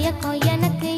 தயக்கம் எனக்கு